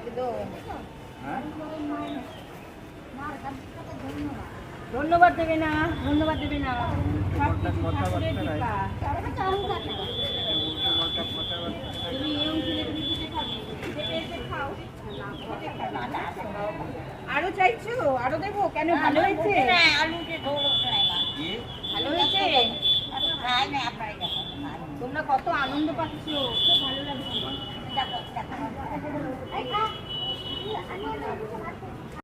একদম। হ্যাঁ? ধন্যবাদ দেবে না ধন্যবাদ দেবে না। আরও চাইছো? আরও দেবো? কেন ভালো হয়েছে? ভালো হয়েছে? তোমরা কত আনন্দ পাচ্ছ। খুব ভালো লাগছে।